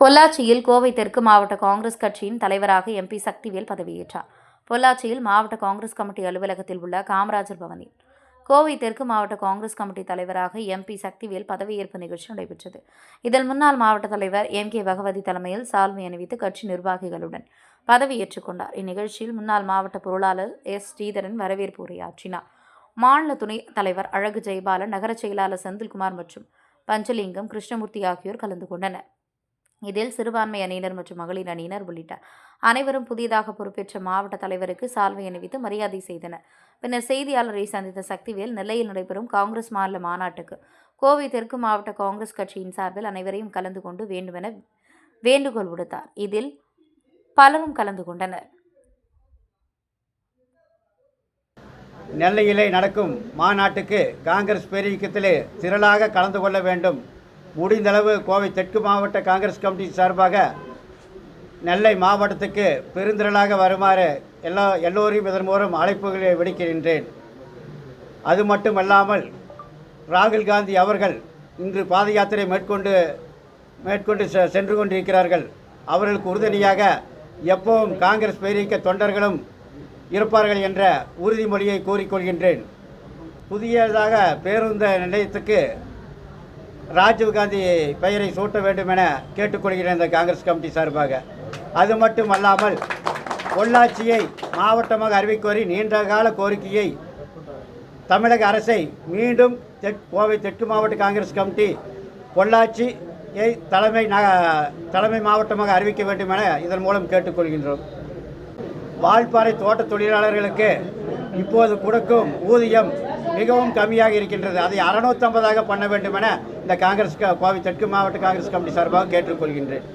பொள்ளாச்சியில் கோவை தெற்கு மாவட்ட காங்கிரஸ் கட்சியின் தலைவராக எம்பி சக்திவேல் பதவியேற்றார். பொள்ளாச்சியில் மாவட்ட காங்கிரஸ் கமிட்டி அலுவலகத்தில் உள்ள காமராஜர் பவனில் கோவை தெற்கு மாவட்ட காங்கிரஸ் கமிட்டி தலைவராக எம்பி சக்திவேல் பதவியேற்பு நிகழ்ச்சி நடைபெற்றது. இதில் முன்னாள் மாவட்ட தலைவர் எம் கே பகவதி தலைமையில் சால்வை அணிவித்து கட்சி நிர்வாகிகளுடன் பதவியேற்றுக் கொண்டார். இந்நிகழ்ச்சியில் முன்னாள் மாவட்ட பொருளாளர் எஸ் ஸ்ரீதரன் வரவேற்பு உரையாற்றினார். மாநில துணை தலைவர் அழகு ஜெயபாலன் நகர செயலாளர் செந்தில்குமார் மற்றும் பஞ்சலிங்கம் கிருஷ்ணமூர்த்தி ஆகியோர் கலந்து கொண்டனர். இதில் சிறுபான்மை அணியினர் மற்றும் மகளிர் அணியினர் உள்ளிட்ட அனைவரும் புதியதாக பொறுப்பேற்ற மாவட்ட தலைவருக்கு சால்வை அணிவித்து மரியாதை செய்தனர். பின்னர் செய்தியாளரை சந்தித்த சக்திவேல் நெல்லையில் நடைபெறும் காங்கிரஸ் மாநில மாநாட்டுக்கு கோவை தெற்கு மாவட்ட காங்கிரஸ் கட்சியின் சார்பில் அனைவரையும் கலந்து கொண்டு வேண்டுமென வேண்டுகோள் விடுத்தார். இதில் பலரும் கலந்து கொண்டனர். நெல்லையிலே நடக்கும் மாநாட்டுக்கு காங்கிரஸ் பேரியக்கத்திலே திரளாக கலந்து கொள்ள வேண்டும். முடிந்தளவு கோவை தெற்கு மாவட்ட காங்கிரஸ் கமிட்டி சார்பாக நெல்லை மாவட்டத்துக்கு பெருந்திரளாக வருமாறு எல்லா எல்லோரையும் இதன் மூலம் அழைப்புகளை விடுக்கின்றேன். அது மட்டுமல்லாமல் ராகுல் காந்தி அவர்கள் இன்று பாத யாத்திரை மேற்கொண்டு மேற்கொண்டு செ- சென்று கொண்டிருக்கிறார்கள். அவர்களுக்கு உறுதுணையாக எப்பவும் காங்கிரஸ் பேரியக்க தொண்டர்களும் இருப்பார்கள் என்ற உறுதிமொழியை கூறிக்கொள்கின்றேன். புதியதாக பேருந்த நிலையத்துக்கு ராஜீவ்காந்தி பெயரை சூட்ட வேண்டும் என கேட்டுக்கொள்கிறேன் இந்த காங்கிரஸ் கமிட்டி சார்பாக. அது மட்டும் அல்லாமல் பொள்ளாச்சியை மாவட்டமாக அறிவிக்கோரி நீண்ட கால கோரிக்கையை தமிழக அரசை மீண்டும் தெற் கோவை தெற்கு மாவட்ட காங்கிரஸ் கமிட்டி பொள்ளாச்சியை தலைமை ந- தலைமை மாவட்டமாக அறிவிக்க வேண்டும் என இதன் மூலம் கேட்டுக்கொள்கின்றோம். வால்பாறை தோட்ட தொழிலாளர்களுக்கு இப்போது கொடுக்கும் ஊதியம் மிகவும் கம்மியாக இருக்கின்றது. அதை அறுநூத்தம்பதாக பண்ண வேண்டும் என இந்த காங்கிரஸ் கோவை தெற்கு மாவட்ட காங்கிரஸ் கமிட்டி சார்பாக கேட்டுக்கொள்கின்றேன்.